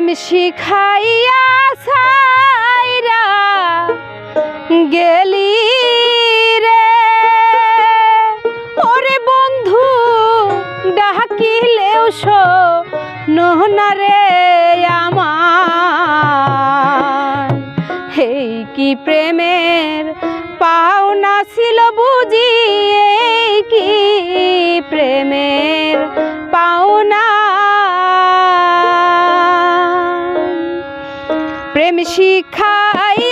প্রেম শিখাইয়া সাইরা গেলি রে। ওরে বন্ধু, ডাকিলেও শো নহনা রে আমার। হেই কি প্রেমের পাওনা ছিল বুঝি? এই কি প্রেমের পাওনা শিখাই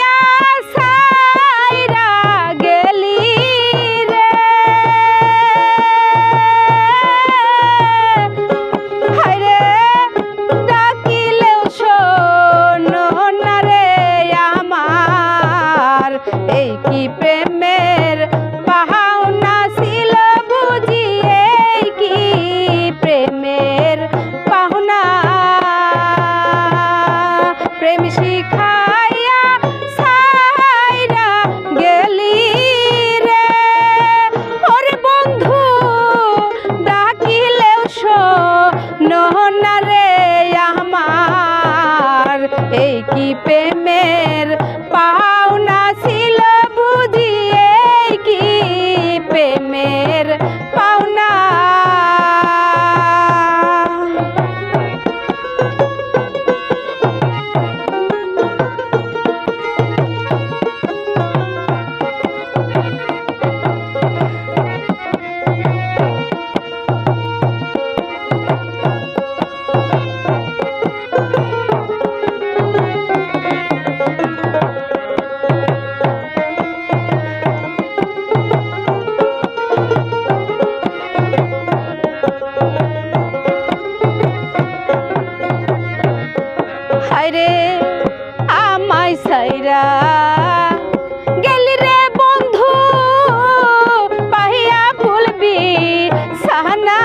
প্রেম রে আমায় সাইরা গেলি রে বন্ধু পাহিয়া ভুলবি সাহানা।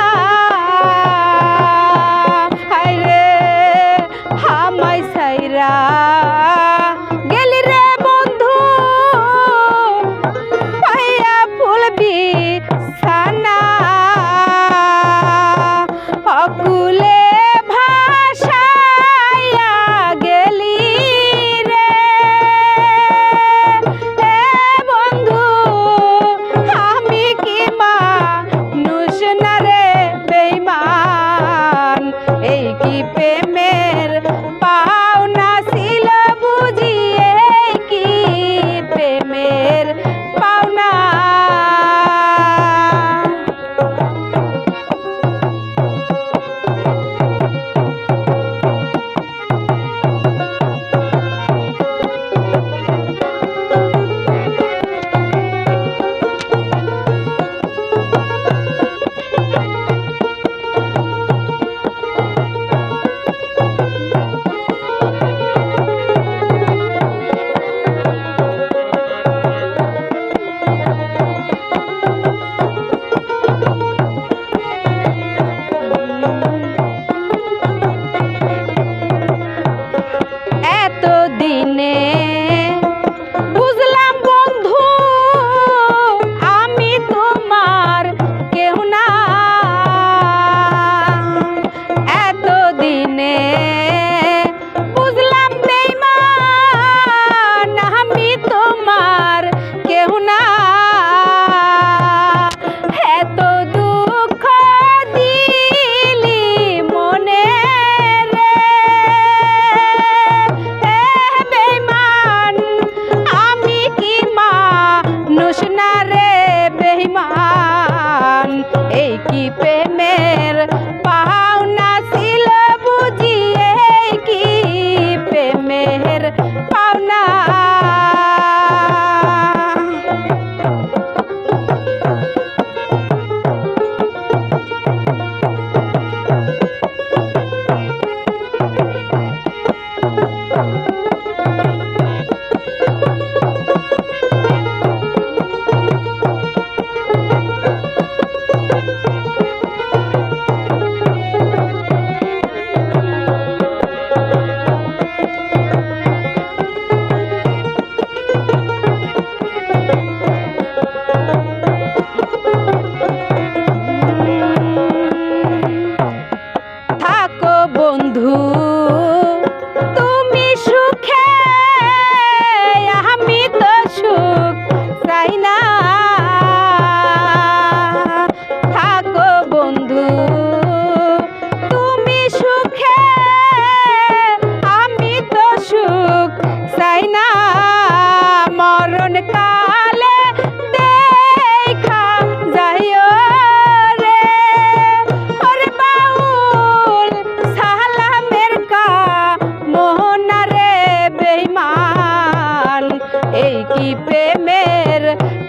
এই কি প্রেমের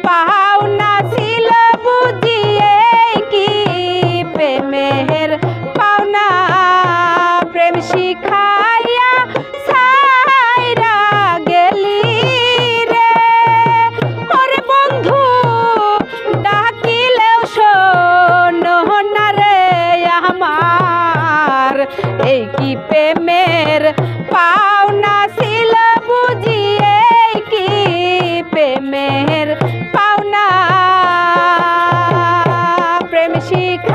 পাওনা ছিল বুঝি এই কি প্রেমের পাওনা? প্রেম শিখাইয়া সাইরা গেলি রে। ওরে বন্ধু, ডাকিলেও শোনো না রে আমার। এই কি প্রেমের পাওনা ছিল মেহের পাওনা প্রেম শিখ